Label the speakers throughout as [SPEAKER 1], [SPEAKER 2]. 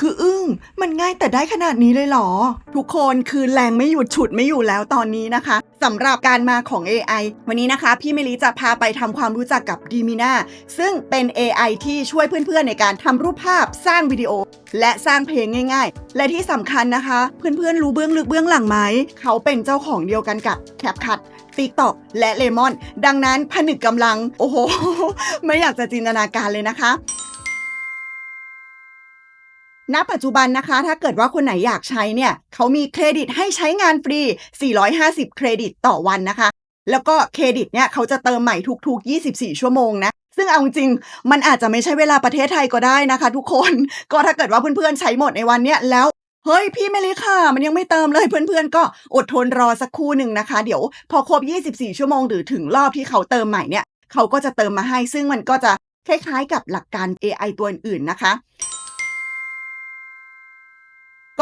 [SPEAKER 1] คืออึ้ง มันง่ายแต่ได้ขนาดนี้เลยเหรอ ทุกคนคือแรงไม่หยุดฉุดไม่อยู่แล้วตอนนี้นะคะสำหรับการมาของ AI วันนี้นะคะ พี่เมลีจะพาไปทำความรู้จักกับ d i m i n a ซึ่งเป็น AI ที่ช่วยเพื่อนๆในการทำรูปภาพสร้างวิดีโอ และสร้างเพลงง่าย ๆ และที่สำคัญนะคะ เพื่อนๆรู้เบื้องลึกเบื้องหลังไหม เขาเป็นเจ้าของเดียวกันกับ CapCut TikTok และเลมอนดังนั้นผนึกกำลัง โอ้โห ไม่อยากจะจินตนาการเลยนะคะ ณปัจจุบันนะคะ ถ้าเกิดว่าคนไหนอยากใช้เนี่ยเขามีเครดิตให้ใช้งานฟรี 450 เครดิตต่อวันนะคะ แล้วก็เครดิตเนี่ยเขาจะเติมใหม่ทุกๆ 24 ชั่วโมงนะ ซึ่งเอาจริง มันอาจจะไม่ใช่เวลาประเทศไทยก็ได้นะคะ ทุกคน ก็ถ้าเกิดว่าเพื่อนๆใช้หมดในวันเนี้ยแล้วเฮ้ยพี่ไม่รีค่ะ มันยังไม่เติมเลยเพื่อนๆ ก็อดทนรอสักครู่หนึ่งนะคะ เดี๋ยวพอครบ 24 ชั่วโมงหรือถึงรอบที่เขาเติมใหม่เนี่ยเขาก็จะเติมมาให้ซึ่งมันก็จะคล้ายๆ กับหลักการ AI ตัวอื่นๆนะคะ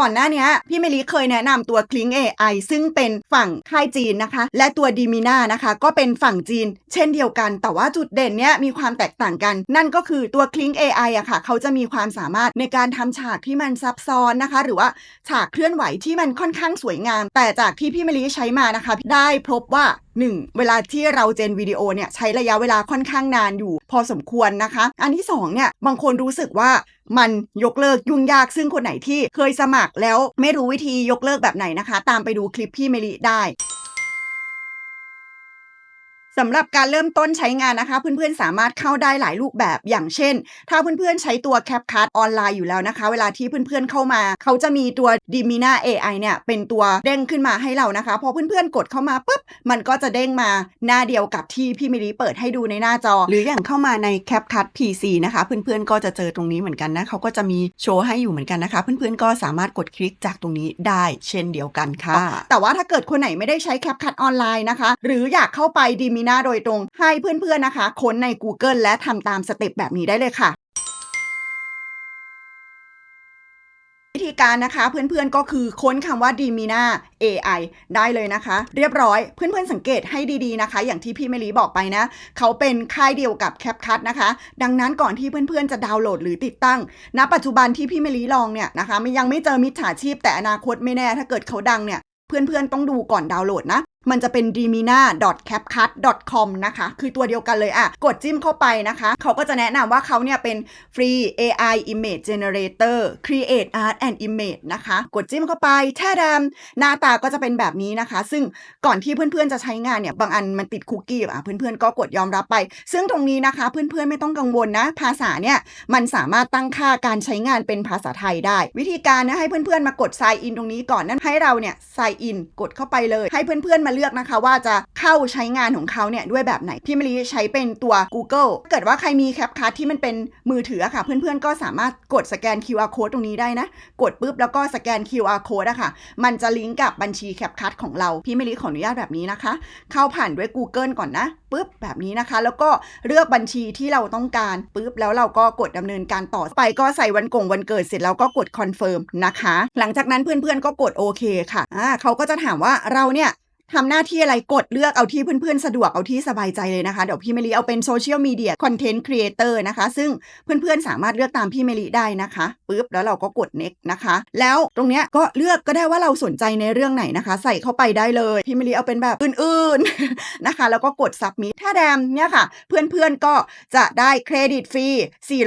[SPEAKER 1] ก่อนหน้านี้พี่เมลีเคยแนะนำตัว Kling AI ซึ่งเป็นฝั่งค่ายจีนนะคะ และตัว d i m i n a นะคะ ก็เป็นฝั่งจีน เช่นเดียวกัน แต่ว่าจุดเด่นเนี้ยมีความแตกต่างกัน นั่นก็คือตัว Kling AI อะค่ะ เขาจะมีความสามารถในการทำฉากที่มันซับซ้อนนะคะ หรือว่าฉากเคลื่อนไหวที่มันค่อนข้างสวยงาม แต่จากที่พี่เมลีใช้มานะคะ ได้พบว่า 1. เวลาที่เราเจนวิดีโอเนี่ยใช้ระยะเวลาค่อนข้างนานอยู่ พอสมควรนะคะ อันที่2เนี่ยบางคนรู้สึกว่ามันยกเลิกยุ่งยากซึ่งคนไหนที่เคยสมัครแล้วไม่รู้วิธียกเลิกแบบไหนนะคะ ตามไปดูคลิปพี่เมลิได้ สำหรับการเริ่มต้นใช้งานนะคะ เพื่อนๆสามารถเข้าได้หลายรูปแบบอย่างเช่น ถ้าเพื่อนๆใช้ตัว CapCut ออนไลน์อยู่แล้วนะคะ เวลาที่เพื่อนๆเข้ามา เขาจะมีตัว Dimina AI เนี่ยเป็นตัวเด้งขึ้นมาให้เรานะคะ พอเพื่อนๆกดเข้ามาปุ๊บมันก็จะเด้งมาหน้าเดียวกับที่พี่มิลิเปิดให้ดูในหน้าจอ หรืออย่างเข้ามาใน CapCut PC นะคะ เพื่อนๆก็จะเจอตรงนี้เหมือนกันนะเขาก็จะมีโชว์ให้อยู่เหมือนกันนะคะ เพื่อนๆก็สามารถกดคลิกจากตรงนี้ได้ เช่นเดียวกันค่ะ แต่ว่าถ้าเกิดคนไหนไม่ได้ใช้ CapCut ออนไลน์นะคะ หรืออยากเข้าไป Dimina โดยตรง ให้เพื่อนๆนะคะ ค้นใน Google และทำตามสเต็ปแบบนี้ได้เลยค่ะวิธีการนะคะเพื่อนๆก็คือค้นคำว่า Dimina AI ได้เลยนะคะ เรียบร้อยเพื่อนๆสังเกตให้ดีๆนะคะ อย่างที่พี่เมลีบอกไปนะ เขาเป็นค่ายเดียวกับ CapCut นะคะ ดังนั้นก่อนที่เพื่อนๆจะดาวน์โหลดหรือติดตั้งณปัจจุบันที่พี่เมลีลองเนี่ยนะคะมันยังไม่เจอมิจฉาชีพแต่อนาคตไม่แน่ถ้าเกิดเขาดังเนี่ยเพื่อนๆต้องดูก่อนดาวน์โหลดนะ มันจะเป็น dimina.capcut.com นะคะ คือตัวเดียวกันเลยอะกดจิ้มเข้าไปนะคะ เขาก็จะแนะนำว่าเขาเนี่ยเป็น free AI image generator create art and image นะคะ กดจิ้มเข้าไปแท้ดำหน้าตาก็จะเป็นแบบนี้นะคะ ซึ่งก่อนที่เพื่อนๆจะใช้งานเนี่ย บางอันมันติดคุกกี้อะ เพื่อนๆก็กดยอมรับไป ซึ่งตรงนี้นะคะ เพื่อนๆไม่ต้องกังวลนะ ภาษาเนี่ย มันสามารถตั้งค่าการใช้งานเป็นภาษาไทยได้ วิธีการนะให้เพื่อนๆมากด sign in ตรงนี้ก่อนนั่นให้เราเนี่ย sign in กดเข้าไปเลย ให้เพื่อนๆมาเลือกนะคะ ว่าจะเข้าใช้งานของเขาเนี่ยด้วยแบบไหน พี่มลิใช้เป็นตัว Google ถ้าเกิดว่าใครมีแคปคัทที่มันเป็นมือถือค่ะ เพื่อนๆ ก็สามารถกดสแกน QR code ตรงนี้ได้นะ กดปุ๊บแล้วก็สแกน QR code อะค่ะ มันจะลิงก์กับบัญชีแคปคัทของเรา พี่มลิขออนุญาตแบบนี้นะคะ เข้าผ่านด้วย Google ก่อนนะปุ๊บแบบนี้นะคะ แล้วก็เลือกบัญชีที่เราต้องการปุ๊บแล้วเราก็กดดำเนินการต่อไปก็ใส่วันกงวันเกิดเสร็จแล้วก็กดคอนเฟิร์มนะคะ หลังจากนั้นเพื่อนๆก็กดโอเคค่ะอ่าเขาก็จะถามว่าเราเนี่ย ทำหน้าที่อะไรกดเลือกเอาที่เพื่อนๆ สะดวกเอาที่สบายใจเลยนะคะ เดี๋ยวพี่เมลีเอาเป็นโซเชียลมีเดียคอนเทนต์ครีเอเตอร์นะคะ ซึ่งเพื่อนๆ สามารถเลือกตามพี่เมลีได้นะคะปุ๊บแล้วเราก็กด next นะคะ แล้วตรงเนี้ยก็เลือกก็ได้ว่าเราสนใจในเรื่องไหนนะคะ ใส่เข้าไปได้เลย พี่เมลีเอาเป็นแบบอื่นๆนะคะ แล้วก็กด submit ถ้าแดมเนี่ยค่ะ เพื่อนๆก็จะได้เครดิตฟรี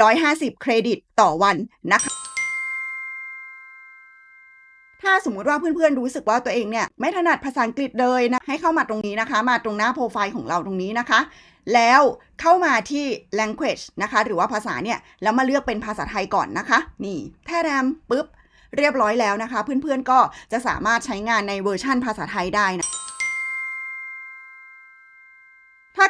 [SPEAKER 1] 450 เครดิตต่อวันนะคะ ถ้าสมมุติว่าเพื่อนๆรู้สึกว่าตัวเองเนี่ยไม่ถนัดภาษาอังกฤษเลยนะให้เข้ามาตรงนี้นะคะ มาตรงหน้าโปรไฟล์ของเราตรงนี้นะคะ แล้วเข้ามาที่ language นะคะ หรือว่าภาษาเนี่ยแล้วมาเลือกเป็นภาษาไทยก่อนนะคะ นี่แท้แรมปุ๊บเรียบร้อยแล้วนะคะ เพื่อนๆก็จะสามารถใช้งานในเวอร์ชั่นภาษาไทยได้นะ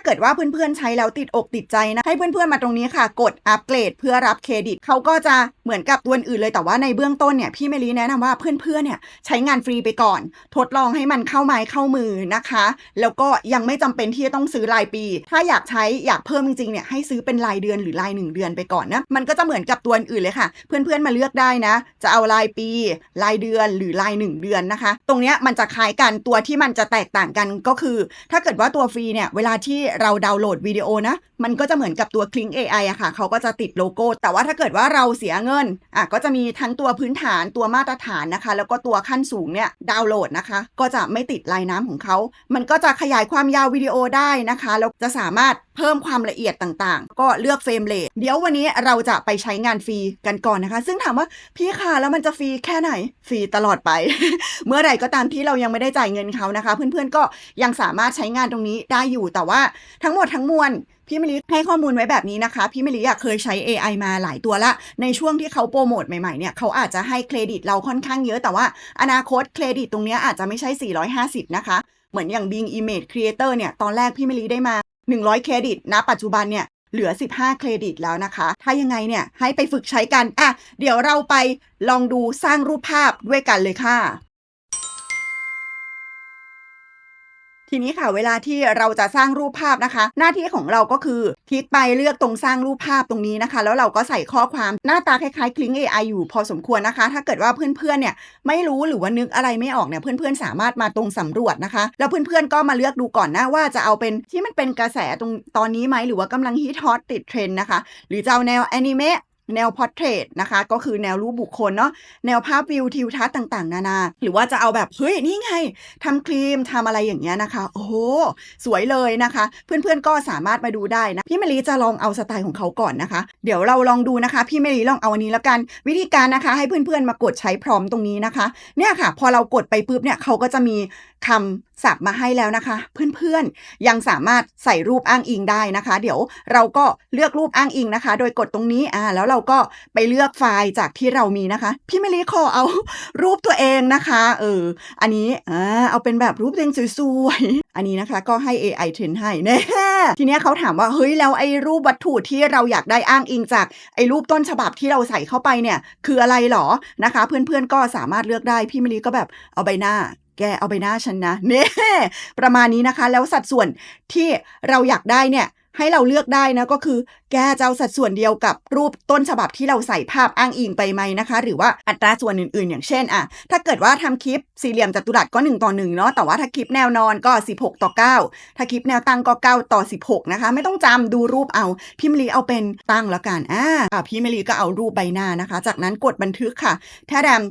[SPEAKER 1] เกิดว่าเพื่อนๆใช้แล้วติดอกติดใจนะ ให้เพื่อนๆมาตรงนี้ค่ะ กดอัปเกรดเพื่อรับเครดิตเขาก็จะเหมือนกับตัวอื่นเลยแต่ว่าในเบื้องต้นเนี่ยพี่เมลีแนะนำว่าเพื่อนๆเนี่ยใช้งานฟรีไปก่อน ทดลองให้มันเข้าไม้เข้ามือนะคะ แล้วก็ยังไม่จำเป็นที่จะต้องซื้อรายปี ถ้าอยากใช้อยากเพิ่มจริงๆเนี่ยให้ซื้อเป็นรายเดือนหรือรายหนึ่งเดือนไปก่อนนะมันก็จะเหมือนกับตัวอื่นเลยค่ะ เพื่อนๆมาเลือกได้นะ จะเอารายปี รายเดือนหรือรายหนึ่งเดือนนะคะ ตรงเนี้ยมันจะคล้ายกันตัวที่มันจะแตกต่างกันก็คือ ถ้าเกิดว่าตัวฟรีเนี่ยเวลาที่เราดาวน์โหลดวิดีโอนะ มันก็จะเหมือนกับตัว Kling AI อะค่ะ เขาก็จะติดโลโก้ แต่ว่าถ้าเกิดว่าเราเสียเงินอะก็จะมีทั้งตัวพื้นฐานตัวมาตรฐานนะคะ แล้วก็ตัวขั้นสูงเนี่ยดาวน์โหลดนะคะ ก็จะไม่ติดลายน้ำของเขา มันก็จะขยายความยาววิดีโอได้นะคะแล้วจะสามารถเพิ่มความละเอียดต่างๆ ก็เลือกเฟรมเรทเดี๋ยววันนี้เราจะไปใช้งานฟรีกันก่อนนะคะ ซึ่งถามว่าพี่คะแล้วมันจะฟรีแค่ไหนฟรีตลอดไป เมื่อไหร่ก็ตามที่เรายังไม่ได้จ่ายเงินเขานะคะ เพื่อนๆก็ยังสามารถใช้งานตรงนี้ได้อยู่แต่ว่าทั้งหมดทั้งมวลพี่มะลิให้ข้อมูลไว้แบบนี้นะคะ พี่มะลิอะเคยใช้ AI มาหลายตัวละ ในช่วงที่เขาโปรโมทใหม่ๆเนี่ยเขาอาจจะให้เครดิตเราค่อนข้างเยอะแต่ว่าอนาคตเครดิตตรงเนี้ยอาจจะไม่ใช่ 450 นะคะ เหมือนอย่าง Bing Image Creator เนี่ยตอนแรกพี่มะลิได้มา 100 เครดิตณปัจจุบันเนี่ยเหลือ 15 เครดิตแล้วนะคะ ถ้ายังไงเนี่ยให้ไปฝึกใช้กันอะเดี๋ยวเราไปลองดูสร้างรูปภาพด้วยกันเลยค่ะ ทีนี้ค่ะเวลาที่เราจะสร้างรูปภาพนะคะ หน้าที่ของเราก็คือคลิกไปเลือกตรงสร้างรูปภาพตรงนี้นะคะ แล้วเราก็ใส่ข้อความหน้าตาคล้ายๆคลิง AI อยู่พอสมควรนะคะ ถ้าเกิดว่าเพื่อนๆเนี่ยไม่รู้หรือว่านึกอะไรไม่ออกเนี่ยเพื่อนๆ สามารถมาตรงสำรวจนะคะ แล้วเพื่อนๆก็มาเลือกดูก่อนนะว่าจะเอาเป็นที่มันเป็นกระแสตรงตอนนี้ไหมหรือว่ากำลังฮิตฮอตติดเทรนด์นะคะ หรือจะเอาแนวแอนิเมะ แนวพอร์เทรตนะคะ ก็คือแนวรูปบุคคลเนาะแนวภาพวิวทิวทัศน์ต่างๆ นานา หรือว่าจะเอาแบบ เฮ้ย นี่ไงทำครีมทำอะไรอย่างเงี้ยนะคะ โอ้โห สวยเลยนะคะ เพื่อนๆก็สามารถมาดูได้นะ พี่เมลิจะลองเอาสไตล์ของเขาก่อนนะคะ เดี๋ยวเราลองดูนะคะ พี่เมลิลองเอาอันนี้แล้วกัน วิธีการนะคะ ให้เพื่อนๆมากดใช้พร้อมตรงนี้นะคะ เนี่ยค่ะ พอเรากดไปปุ๊บเนี่ยเขาก็จะมีคำศัพท์มาให้แล้วนะคะ เพื่อนๆ ยังสามารถใส่รูปอ้างอิงได้นะคะ เดี๋ยวเราก็เลือกรูปอ้างอิงนะคะ โดยกดตรงนี้อ่าแล้วเราก็ไปเลือกไฟล์จากที่เรามีนะคะ พี่มลิขอเอารูปตัวเองนะคะเอออันนี้อ่าเอาเป็นแบบรูปตัวเองสวยๆอันนี้นะคะ ก็ให้ AI เทรนให้แน่ทีเนี้ยเขาถามว่าเฮ้ยแล้วไอ้รูปวัตถุที่เราอยากได้อ้างอิงจากไอ้รูปต้นฉบับที่เราใส่เข้าไปเนี่ย คืออะไรหรอนะคะ เพื่อนๆก็สามารถเลือกได้พี่มลิก็แบบเอาใบหน้า แกเอาใบหน้าฉันนะเนี่ยประมาณนี้นะคะ แล้วสัดส่วนที่เราอยากได้เนี่ยให้เราเลือกได้นะก็คือ แกจะเอาสัดส่วนเดียวกับรูปต้นฉบับที่เราใส่ภาพอ้างอิงไปไหมนะคะ หรือว่าอัตราส่วนอื่นๆ อย่างเช่นอะถ้าเกิดว่าทำคลิปสี่เหลี่ยมจัตุรัสก็ 1 ต่อ1เนาะแต่ว่าถ้าคลิปแนวนอนก็ 16 ต่อ 9 ถ้าคลิปแนวตั้งก็ 9 ต่อ 16 นะคะ ไม่ต้องจำดูรูปเอา พี่มลีเอาเป็นตั้งแล้วกันอ่าพี่มลีก็เอารูปใบหน้านะคะ จากนั้นกดบันทึกค่ะถ้าแดม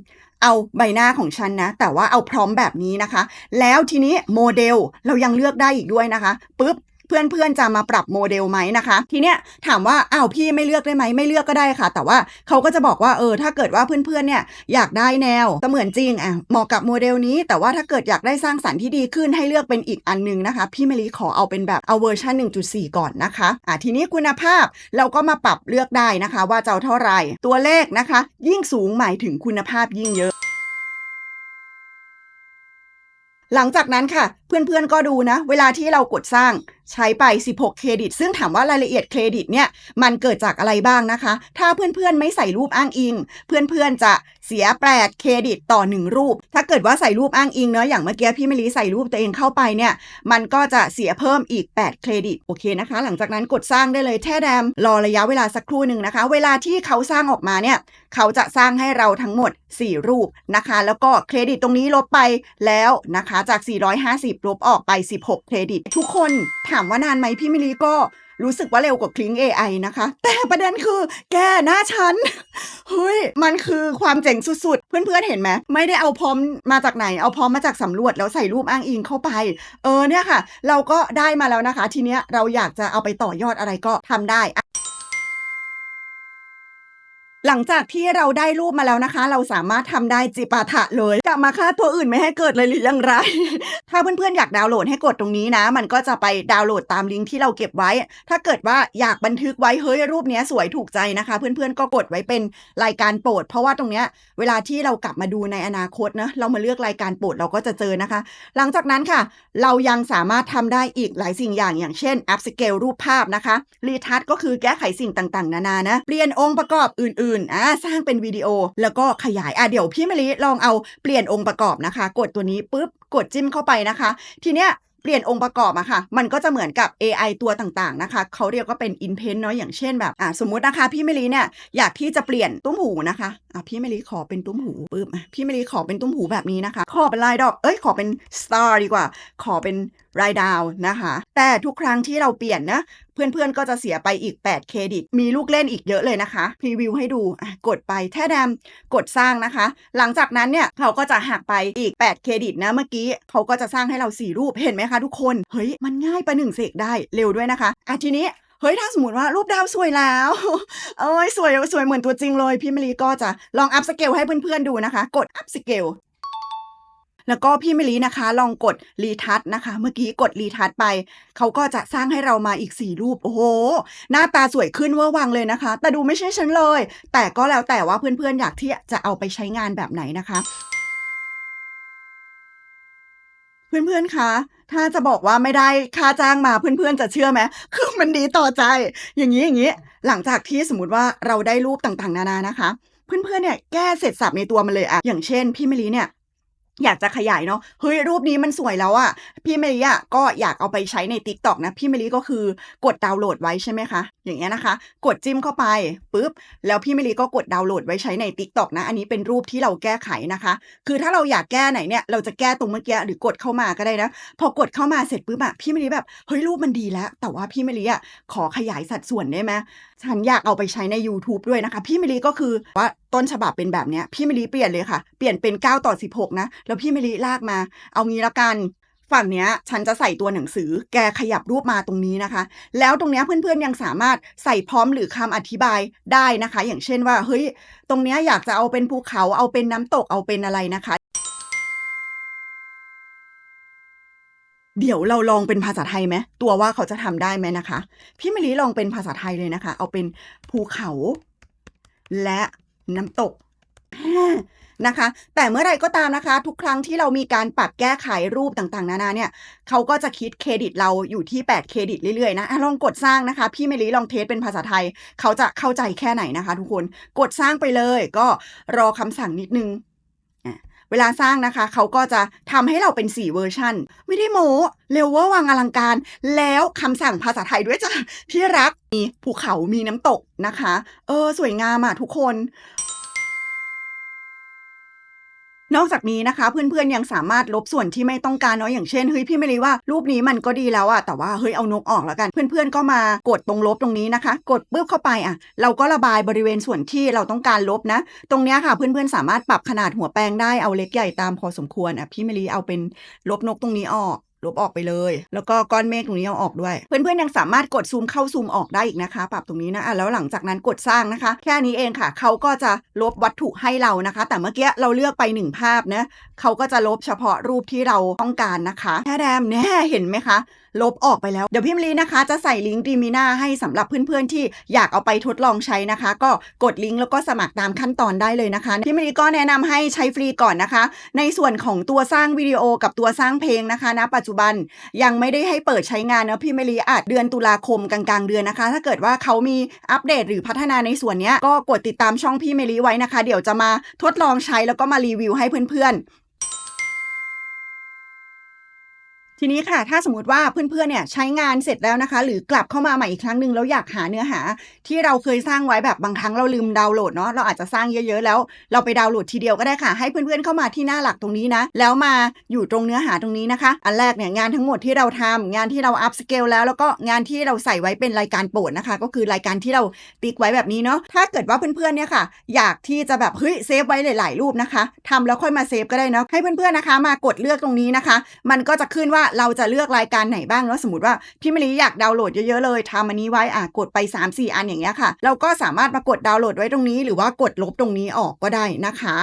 [SPEAKER 1] เอาใบหน้าของฉันนะ แต่ว่าเอาพร้อมแบบนี้นะคะ แล้วทีนี้โมเดลเรายังเลือกได้อีกด้วยนะคะปุ๊บ เพื่อนๆจะมาปรับโมเดลไหมนะคะ ทีเนี้ยถามว่าอ้าวพี่ไม่เลือกได้ไหมไม่เลือกก็ได้ค่ะ แต่ว่าเขาก็จะบอกว่าเออถ้าเกิดว่าเพื่อนๆเนี่ยอยากได้แนวเสมือนจริงอะเหมาะกับโมเดลนี้ แต่ว่าถ้าเกิดอยากได้สร้างสรรค์ที่ดีขึ้นให้เลือกเป็นอีกอันหนึงนะคะ พี่เมลิขอเอาเป็นแบบเอาเวอร์ชัน1.4 ก่อนนะคะอะทีนี้คุณภาพเราก็มาปรับเลือกได้นะคะ ว่าจะเอาเท่าไหร่ตัวเลขนะคะ ยิ่งสูงหมายถึงคุณภาพยิ่งเยอะหลังจากนั้นค่ะ เพื่อนๆก็ดูนะ เวลาที่เรากดสร้าง ใช้ไป 16 เครดิต ซึ่งถามว่ารายละเอียดเครดิตเนี่ยมันเกิดจากอะไรบ้างนะคะ ถ้าเพื่อนๆไม่ใส่รูปอ้างอิง เพื่อนๆจะเสีย 8 เครดิตต่อ 1 รูป ถ้าเกิดว่าใส่รูปอ้างอิงเนาะอย่างเมื่อกี้พี่มลิใส่รูปตัวเองเข้าไปเนี่ยมันก็จะเสียเพิ่มอีก 8 เครดิตโอเคนะคะ หลังจากนั้นกดสร้างได้เลยแท่แดมรอระยะเวลาสักครู่หนึ่งนะคะ เวลาที่เขาสร้างออกมาเนี่ยเขาจะสร้างให้เราทั้งหมด 4 รูปนะคะ แล้วก็เครดิตตรงนี้ลบไปแล้วนะคะจาก 450 ลบออกไป 16 เครดิต ทุกคนถามว่านานไหมพี่มิลีก็รู้สึกว่าเร็วกว่าคลิง AI นะคะ แต่ประเด็นคือ แกหน้าฉัน เฮ้ย มันคือความเจ๋งสุดๆ เพื่อนๆเห็นไหม ไม่ได้เอาพร้อมมาจากไหน เอาพร้อมมาจากสำรวจแล้วใส่รูปอ้างอิงเข้าไป เออเนี่ยค่ะ เราก็ได้มาแล้วนะคะ ทีเนี้ยเราอยากจะเอาไปต่อยอดอะไรก็ทำได้ หลังจากที่เราได้รูปมาแล้วนะคะ เราสามารถทำได้จิปาถะเลยกลับมาฆ่าตัวอื่นไม่ให้เกิดเลยหรือยังไร ถ้าเพื่อนๆอยากดาวน์โหลดให้กดตรงนี้นะ มันก็จะไปดาวน์โหลดตามลิงก์ที่เราเก็บไว้ ถ้าเกิดว่าอยากบันทึกไว้เฮ้ยรูปนี้สวยถูกใจนะคะ เพื่อนๆก็กดไว้เป็นรายการโปรด เพราะว่าตรงเนี้ยเวลาที่เรากลับมาดูในอนาคตนะเรามาเลือกรายการโปรดเราก็จะเจอนะคะ หลังจากนั้นค่ะ เรายังสามารถทำได้อีกหลายสิ่งอย่างอย่างเช่นอัพสเกลรูปภาพนะคะรีทัชก็คือแก้ไขสิ่งต่างๆ นานานะเปลี่ยนองค์ประกอบอื่นๆอ่าสร้างเป็นวิดีโอแล้วก็ขยายอะเดี๋ยวพี่มะลิลองเอาเปลี่ยนองค์ประกอบนะคะ กดตัวนี้ปุ๊บกดจิ้มเข้าไปนะคะ ทีเนี้ยเปลี่ยนองค์ประกอบอะค่ะ มันก็จะเหมือนกับ AI ตัวต่างๆนะคะ เขาเรียกว่าเป็น intent เนาะ อย่างเช่นแบบอ่าสมมุตินะคะ พี่มลิเนี่ยอยากที่จะเปลี่ยนตุ้มหูนะคะอะพี่มลิขอเป็นตุ้มหูปึ๊บพี่มลิขอเป็นตุ้มหูแบบนี้นะคะ ขอเป็นลายดอก เอ้ย ขอเป็น star ดีกว่า ขอเป็นรายดาวนะคะ แต่ทุกครั้งที่เราเปลี่ยนนะ เพื่อนๆก็จะเสียไปอีก 8 เครดิต มีลูกเล่นอีกเยอะเลยนะคะพรีวิวให้ดูกดไปแท้แดมกดสร้างนะคะ หลังจากนั้นเนี่ยเขาก็จะหักไปอีก 8 เครดิตนะเมื่อกี้เขาก็จะสร้างให้เรา 4 รูปเห็นไหมคะทุกคนเฮ้ยมันง่ายประหนึ่งเสกได้เร็วด้วยนะคะอะทีนี้เฮ้ยถ้าสมมติว่ารูปดาวสวยแล้วเอ้ยสวยสวยเหมือนตัวจริงเลย พี่มลีก็จะลองอัพสเกลให้เพื่อนๆดูนะคะ กดอัพสเกล แล้วก็พี่มะลินะคะ ลองกดรีทัชนะคะ เมื่อกี้กดรีทัชไป เขาก็จะสร้างให้เรามาอีก 4 รูป โอ้โห หน้าตาสวยขึ้นเวอร์วังเลยนะคะ แต่ดูไม่ใช่ฉันเลย แต่ก็แล้วแต่ว่าเพื่อนๆ อยากที่จะเอาไปใช้งานแบบไหนนะคะ เพื่อนๆคะถ้าจะบอกว่าไม่ได้ค่าจ้างมาเพื่อนๆ จะเชื่อไหมคือมันดีต่อใจ อย่างนี้อย่างนี้ หลังจากที่สมมติว่าเราได้รูปต่างๆ นานานะคะ เพื่อนๆเนี่ยแก้เสร็จสับในตัวมันเลยอะอย่างเช่น พี่มะลิเนี่ย อยากจะขยายเนาะเฮ้ยรูปนี้มันสวยแล้วอะพี่เมลีอะก็อยากเอาไปใช้ใน t ิ k t o k นะ พี่เมลีก็คือกดดาวน์โหลดไว้ใช่ไหมคะ อย่างเงี้ยนะคะ กดจิ้มเข้าไปปุ๊บแล้วพี่มะลิก็กดดาวน์โหลดไว้ใช้ใน TikTok นะ อันนี้เป็นรูปที่เราแก้ไขนะคะ คือถ้าเราอยากแก้ไหนเนี่ยเราจะแก้ตรงเมื่อกี้หรือกดเข้ามาก็ได้นะ พอกดเข้ามาเสร็จปุ๊บอะพี่มะลิแบบเฮ้ยรูปมันดีแล้ว แต่ว่าพี่มะลิอะขอขยายสัดส่วนได้ไหมฉันอยากเอาไปใช้ใน YouTube ด้วยนะคะ พี่มะลิก็คือว่าต้นฉบับเป็นแบบเนี้ยพี่มะลิเปลี่ยนเลยค่ะ เปลี่ยนเป็น 9 ต่อ 16 นะ แล้วพี่มะลิลากมา เอางี้ละกัน ฝั่งเนี้ยฉันจะใส่ตัวหนังสือแกขยับรูปมาตรงนี้นะคะ แล้วตรงเนี้ยเพื่อนๆยังสามารถใส่พร้อมหรือคำอธิบายได้นะคะ อย่างเช่นว่าเฮ้ยตรงเนี้ยอยากจะเอาเป็นภูเขาเอาเป็นน้ำตกเอาเป็นอะไรนะคะ เดี๋ยวเราลองเป็นภาษาไทยไหมตัวว่าเขาจะทำได้ไหมนะคะ พี่มะลิลองเป็นภาษาไทยเลยนะคะ เอาเป็นภูเขา และน้ำตก นะคะ แต่เมื่อไรก็ตามนะคะ ทุกครั้งที่เรามีการปรับแก้ไขรูปต่างๆ นานาเนี่ยเขาก็จะคิดเครดิตเราอยู่ที่ 8 เครดิตเรื่อยๆนะอะลองกดสร้างนะคะ พี่เมลิลองเทสเป็นภาษาไทย เขาจะเข้าใจแค่ไหนนะคะ ทุกคนกดสร้างไปเลย ก็รอคำสั่งนิดนึงเวลาสร้างนะคะ เขาก็จะทำให้เราเป็น 4 เวอร์ชันไม่ได้โม้เร็วเว่าวังอลังการ แล้วคำสั่งภาษาไทยด้วยจ้ะที่รักมีภูเขามีน้ำตกนะคะ เออ สวยงามอะทุกคน นอกจากนี้นะคะ เพื่อนๆยังสามารถลบส่วนที่ไม่ต้องการเนาะอย่างเช่นเฮ้ยพี่ไม่รีว่ารูปนี้มันก็ดีแล้วอะแต่ว่าเฮ้ยเอานกออกแล้วกัน เพื่อนๆก็มากดตรงลบตรงนี้นะคะ กดปุ๊บเข้าไปอะเราก็ระบายบริเวณส่วนที่เราต้องการลบนะ ตรงเนี้ยค่ะเพื่อนๆสามารถปรับขนาดหัวแปรงได้เอาเล็กใหญ่ตามพอสมควรอะพี่ไม่รีเอาเป็นลบนกตรงนี้ออก ลบออกไปเลย แล้วก็ก้อนเมฆตรงนี้เอาออกด้วย เพื่อนๆยังสามารถกดซูมเข้าซูมออกได้อีกนะคะ ปรับตรงนี้นะอะแล้วหลังจากนั้นกดสร้างนะคะ แค่นี้เองค่ะเขาก็จะลบวัตถุให้เรานะคะ แต่เมื่อกี้เราเลือกไปหนึ่งภาพนะเขาก็จะลบเฉพาะรูปที่เราต้องการนะคะแค่แดมแน่เห็นไหมคะลบออกไปแล้ว เดี๋ยวพี่มลีนะคะ จะใส่ลิงก์ดีมีนาให้สำหรับเพื่อนๆ ที่อยากเอาไปทดลองใช้นะคะ ก็กดลิงก์แล้วก็สมัครตามขั้นตอนได้เลยนะคะพี่มลีก็แนะนำให้ใช้ฟรีก่อนนะคะ ในส่วนของตัวสร้างวิดีโอกับตัวสร้างเพลงนะคะณปัจจุบันยังไม่ได้ให้เปิดใช้งานนะพี่มลีอาจเดือนตุลาคมกลางๆเดือนนะคะ ถ้าเกิดว่าเขามีอัปเดตหรือพัฒนาในส่วนนี้ก็กดติดตามช่องพี่เมลีไว้นะคะ เดี๋ยวจะมาทดลองใช้แล้วก็มารีวิวให้เพื่อนๆ ทีนี้ค่ะ ถ้าสมมติว่าเพื่อนๆ เนี่ยใช้งานเสร็จแล้วนะคะ หรือกลับเข้ามาใหม่อีกครั้งหนึ่งแล้วอยากหาเนื้อหา ที่เราเคยสร้างไว้แบบบางครั้งเราลืมดาวน์โหลดเนาะเราอาจจะสร้างเยอะๆ แล้ว เราไปดาวน์โหลดทีเดียวก็ได้ค่ะ ให้เพื่อนๆ เข้ามาที่หน้าหลักตรงนี้นะ แล้วมาอยู่ตรงเนื้อหาตรงนี้นะคะ อันแรกเนี่ยงานทั้งหมดที่เราทำงานที่เราอัพสเกลแล้ว แล้วก็งานที่เราใส่ไว้เป็นรายการโปรดนะคะ ก็คือรายการที่เราติ๊กไว้แบบนี้เนาะ ถ้าเกิดว่าเพื่อนๆ เนี่ยค่ะ อยากที่จะแบบเฮ้ยเซฟไว้หลาย ๆ รูปนะคะทำแล้วค่อยมาเซฟก็ได้เนาะ ให้เพื่อนๆ นะคะ มากดเลือกตรงนี้นะคะ มันก็จะขึ้นว่าเราจะเลือกรายการไหนบ้างเนาะสมมติว่าพี่มะลิอยากดาวน์โหลดเยอะๆเลยทำอันนี้ไว้อะกดไป 3-4 อันอย่างเงี้ยค่ะ เราก็สามารถมากดดาวน์โหลดไว้ตรงนี้หรือว่ากดลบตรงนี้ออกก็ได้นะคะ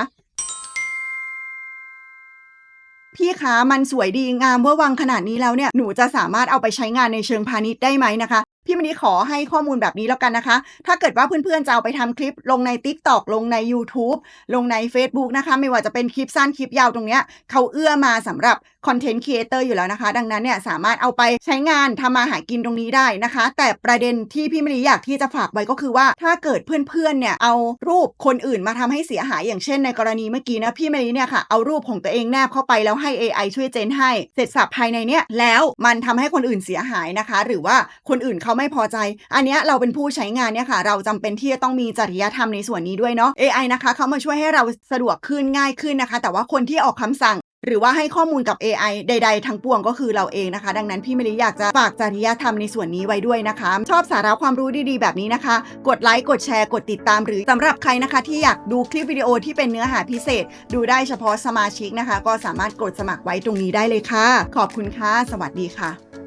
[SPEAKER 1] พี่คะมันสวยดีงามเวอร์วังขนาดนี้แล้วเนี่ย หนูจะสามารถเอาไปใช้งานในเชิงพาณิชย์ได้ไหมนะคะ พี่มณีขอให้ข้อมูลแบบนี้แล้วกันนะคะ ถ้าเกิดว่าเพื่อนๆจะเอาไปทำคลิปลงใน TikTok ลงใน YouTube ลงใน Facebook นะคะ ไม่ว่าจะเป็นคลิปสั้นคลิปยาวตรงเนี้ยเขาเอื้อมาสำหรับคอนเทนต์ครีเอเตอร์อยู่แล้วนะคะ ดังนั้นเนี่ยสามารถเอาไปใช้งานทำมาหากินตรงนี้ได้นะคะ แต่ประเด็นที่พี่มณีอยากที่จะฝากไว้ก็คือว่า ถ้าเกิดเพื่อนๆเนี่ยเอารูปคนอื่นมาทำให้เสียหายอย่างเช่นในกรณีเมื่อกี้นะพี่มณีเนี่ยค่ะเอารูปของตัวเองแนบเข้าไปแล้วให้ AI ช่วยเจนให้เสร็จสับภายในเนี่ยแล้วมันทำให้คนอื่นเสียหายนะคะ หรือว่าคนอื่นเขาไม่พอใจ อันนี้เราเป็นผู้ใช้งานเนี่ยค่ะ เราจำเป็นที่จะต้องมีจริยธรรมในส่วนนี้ด้วยเนาะ AI นะคะเขามาช่วยให้เราสะดวกขึ้นง่ายขึ้นนะคะ แต่ว่าคนที่ออกคำสั่งหรือว่าให้ข้อมูลกับ AI ใด ๆ ทั้งปวงก็คือเราเองนะคะ ดังนั้นพี่มลิอยากจะฝากจริยธรรมในส่วนนี้ไว้ด้วยนะคะ ชอบสาระความรู้ดีๆ แบบนี้นะคะ กดไลค์ กดแชร์ กดติดตาม หรือสำหรับใครนะคะ ที่อยากดูคลิปวิดีโอที่เป็นเนื้อหาพิเศษ ดูได้เฉพาะสมาชิกนะคะ ก็สามารถกดสมัครไว้ตรงนี้ได้เลยค่ะ ขอบคุณค่ะ สวัสดีค่ะ